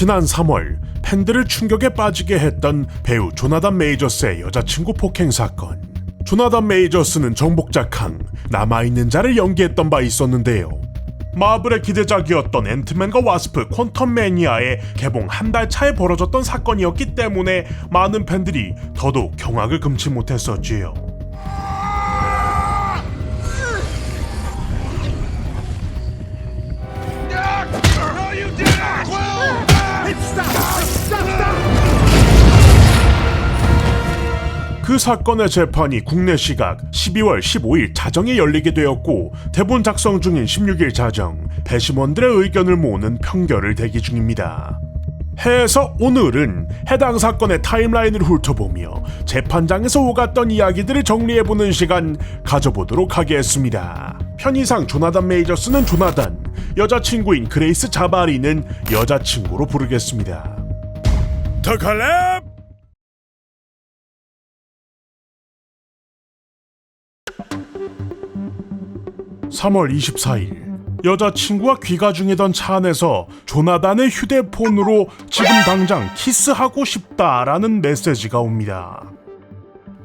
지난 3월 팬들을 충격에 빠지게 했던 배우 조나단 메이저스의 여자친구 폭행 사건. 조나단 메이저스는 정복자 캉, 남아있는 자를 연기했던 바 있었는데요. 마블의 기대작이었던 앤트맨과 와스프 퀀텀 매니아의 개봉 한 달 차에 벌어졌던 사건이었기 때문에 많은 팬들이 더더욱 경악을 금치 못했었지요. 그 사건의 재판이 국내 시각 12월 15일 자정에 열리게 되었고 대본 작성 중인 16일 자정 배심원들의 의견을 모으는 평결을 대기 중입니다. 해서 오늘은 해당 사건의 타임라인을 훑어보며 재판장에서 오갔던 이야기들을 정리해보는 시간 가져보도록 하겠습니다. 편의상 조나단 메이저스는 조나단, 여자친구인 그레이스 자바리는 여자친구로 부르겠습니다. 더 칼렙! (3월 24일) 여자친구와 귀가 중이던 차 안에서 조나단의 휴대폰으로 지금 당장 키스하고 싶다라는 메시지가 옵니다.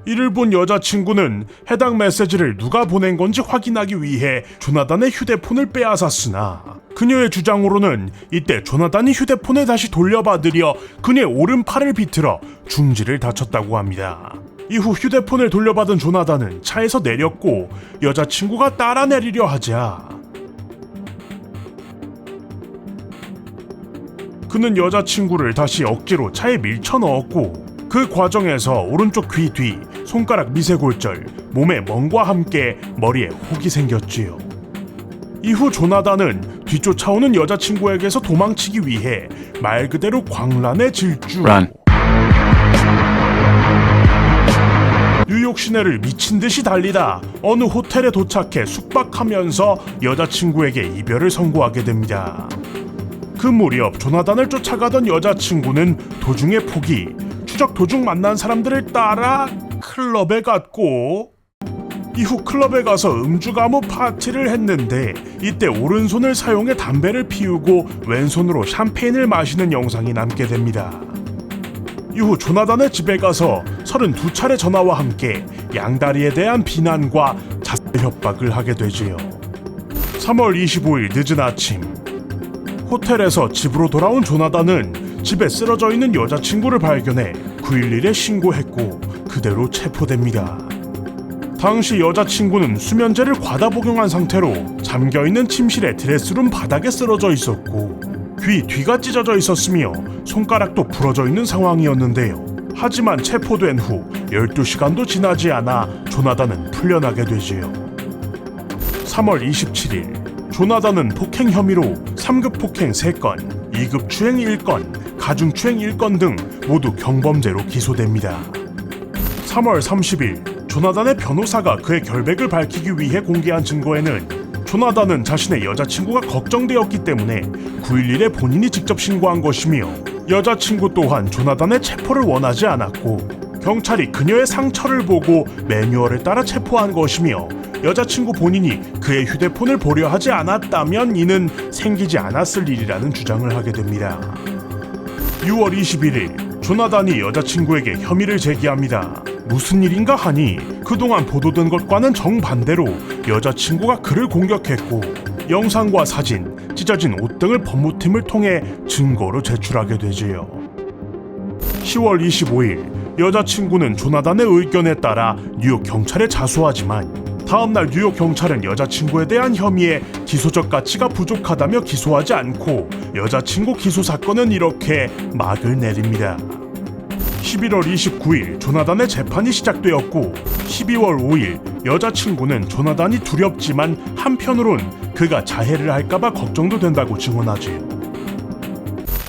이를 본 여자친구는 해당 메시지를 누가 보낸 건지 확인하기 위해 조나단의 휴대폰을 빼앗았으나 그녀의 주장으로는 이때 조나단이 휴대폰을 다시 돌려받으려 그녀의 오른팔을 비틀어 중지를 다쳤다고 합니다. 이후 휴대폰을 돌려받은 조나단은 차에서 내렸고 여자친구가 따라 내리려 하자 그는 여자친구를 다시 억지로 차에 밀쳐 넣었고 그 과정에서 오른쪽 귀 뒤, 손가락 미세골절, 몸에 멍과 함께 머리에 혹이 생겼지요. 이후 조나단은 뒤쫓아오는 여자친구에게서 도망치기 위해 말 그대로 광란의 질주. 뉴욕 시내를 미친 듯이 달리다 어느 호텔에 도착해 숙박하면서 여자친구에게 이별을 선고하게 됩니다. 그 무렵 조나단을 쫓아가던 여자친구는 도중에 포기, 추적 도중 만난 사람들을 따라 클럽에 갔고 이후 클럽에 가서 음주 가무 파티를 했는데 이때 오른손을 사용해 담배를 피우고 왼손으로 샴페인을 마시는 영상이 남게 됩니다. 이후 조나단의 집에 가서 32차례 전화와 함께 양다리에 대한 비난과 자살 협박을 하게 되지요. 3월 25일 늦은 아침 호텔에서 집으로 돌아온 조나단은 집에 쓰러져 있는 여자친구를 발견해 911에 신고했고 그대로 체포됩니다. 당시 여자친구는 수면제를 과다 복용한 상태로 잠겨있는 침실의 드레스룸 바닥에 쓰러져 있었고 귀 뒤가 찢어져 있었으며 손가락도 부러져 있는 상황이었는데요. 하지만 체포된 후 12시간도 지나지 않아 조나단은 풀려나게 되지요. 3월 27일 조나단은 폭행 혐의로 3급 폭행 3건, 2급 추행 1건, 가중추행 1건 등 모두 경범죄로 기소됩니다. 3월 30일 조나단의 변호사가 그의 결백을 밝히기 위해 공개한 증거에는 조나단은 자신의 여자친구가 걱정되었기 때문에 911에 본인이 직접 신고한 것이며 여자친구 또한 조나단의 체포를 원하지 않았고 경찰이 그녀의 상처를 보고 매뉴얼을 따라 체포한 것이며 여자친구 본인이 그의 휴대폰을 보려 하지 않았다면 이는 생기지 않았을 일이라는 주장을 하게 됩니다. 6월 21일 조나단이 여자친구에게 혐의를 제기합니다. 무슨 일인가 하니 그동안 보도된 것과는 정반대로 여자친구가 그를 공격했고 영상과 사진, 찢어진 옷 등을 법무팀을 통해 증거로 제출하게 되지요. 10월 25일 여자친구는 조나단의 의견에 따라 뉴욕 경찰에 자수하지만 다음날 뉴욕 경찰은 여자친구에 대한 혐의에 기소적 가치가 부족하다며 기소하지 않고 여자친구 기소 사건은 이렇게 막을 내립니다. 11월 29일 조나단의 재판이 시작되었고 12월 5일 여자친구는 조나단이 두렵지만 한편으론 그가 자해를 할까봐 걱정도 된다고 증언하지요.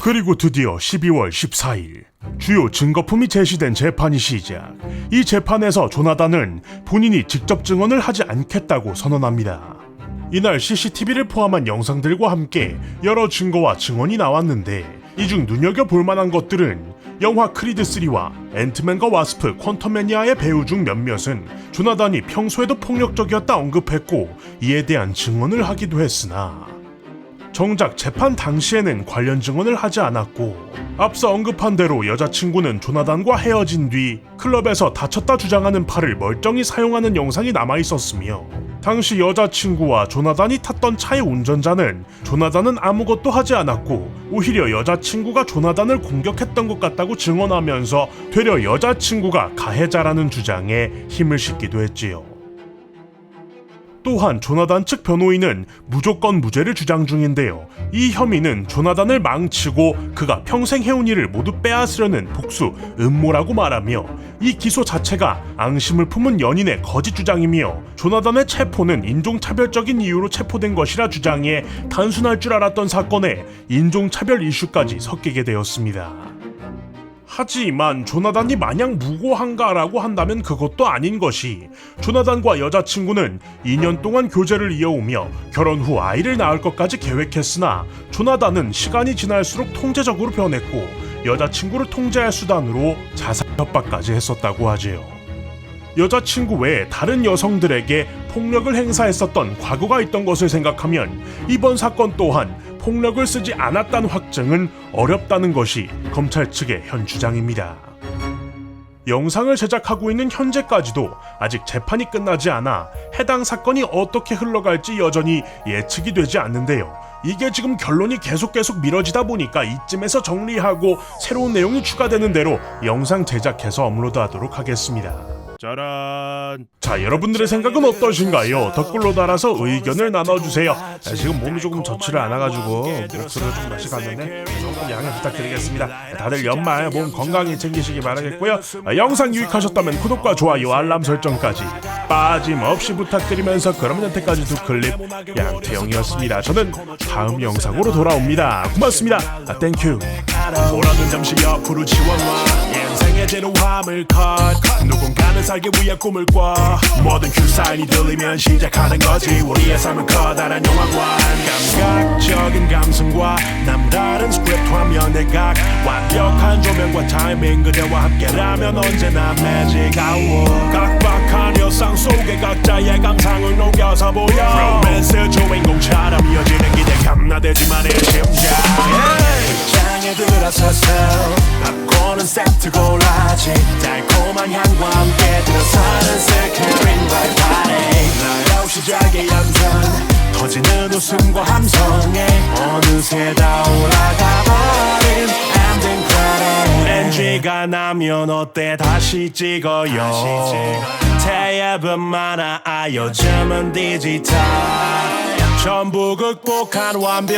그리고 드디어 12월 14일 주요 증거품이 제시된 재판이 시작. 이 재판에서 조나단은 본인이 직접 증언을 하지 않겠다고 선언합니다. 이날 CCTV를 포함한 영상들과 함께 여러 증거와 증언이 나왔는데 이 중 눈여겨볼 만한 것들은 영화 크리드 3와 앤트맨과 와스프 퀀텀 매니아의 배우 중 몇몇은 조나단이 평소에도 폭력적이었다 언급했고 이에 대한 증언을 하기도 했으나 정작 재판 당시에는 관련 증언을 하지 않았고 앞서 언급한 대로 여자친구는 조나단과 헤어진 뒤 클럽에서 다쳤다 주장하는 팔을 멀쩡히 사용하는 영상이 남아 있었으며 당시 여자친구와 조나단이 탔던 차의 운전자는 조나단은 아무것도 하지 않았고 오히려 여자친구가 조나단을 공격했던 것 같다고 증언하면서 되려 여자친구가 가해자라는 주장에 힘을 싣기도 했지요. 또한 조나단 측 변호인은 무조건 무죄를 주장 중인데요. 이 혐의는 조나단을 망치고 그가 평생 해온 일을 모두 빼앗으려는 복수, 음모라고 말하며 이 기소 자체가 앙심을 품은 연인의 거짓 주장이며 조나단의 체포는 인종차별적인 이유로 체포된 것이라 주장해 단순할 줄 알았던 사건에 인종차별 이슈까지 섞이게 되었습니다. 하지만 조나단이 마냥 무고한가라고 한다면 그것도 아닌 것이 조나단과 여자친구는 2년 동안 교제를 이어오며 결혼 후 아이를 낳을 것까지 계획했으나 조나단은 시간이 지날수록 통제적으로 변했고 여자친구를 통제할 수단으로 자살 협박까지 했었다고 하지요. 여자친구 외에 다른 여성들에게 폭력을 행사했었던 과거가 있던 것을 생각하면 이번 사건 또한 폭력을 쓰지 않았다는 확증은 어렵다는 것이 검찰 측의 현 주장입니다. 영상을 제작하고 있는 현재까지도 아직 재판이 끝나지 않아 해당 사건이 어떻게 흘러갈지 여전히 예측이 되지 않는데요. 이게 지금 결론이 계속 계속 미뤄지다 보니까 이쯤에서 정리하고 새로운 내용이 추가되는 대로 영상 제작해서 업로드하도록 하겠습니다. 짜란. 자, 여러분들의 생각은 어떠신가요? 댓글로 달아서 의견을 나눠주세요. 자, 지금 몸이 조금 좋지를 않아가지고 목소리가 좀 맛이 갔는데 조금 양해 부탁드리겠습니다. 다들 연말 몸 건강히 챙기시기 바라겠고요. 아, 영상 유익하셨다면 구독과 좋아요, 알람 설정까지 빠짐없이 부탁드리면서 그럼 여태까지 두 클립 양태영이었습니다. 저는 다음 영상으로 돌아옵니다. 고맙습니다. 아, 땡큐. 뭐라든 잠시 옆으로 지워놔 인생의 제로함을 컷. 누군가는 살기 위해 꿈을 꿔. 모든 큐 사인이 들리면 시작하는 거지. 우리의 삶은 커다란 영화관. 감각적인 감성과 남다른 스크립트 화면 내각. 완벽한 조명과 타이밍 그대와 함께라면 언제나 매직 아워 각박한 일상 속에 각자의 감상을 녹여서 보여. 로맨스 주인공처럼 이어지는 기대감 나대지만의 심장. 장에 들어서서 바꾸는 세트 골라지 달콤한 향과 함께 들어서는 스크린 바이 바리 나로 시작의 연전 터지는 웃음과 함성에 어느새 다 올라가 버린 ending credit NG가 나면 어때? 다시 찍어요. 태엽은 많아 아 요즘은 디지털. 전부 극복한 완벽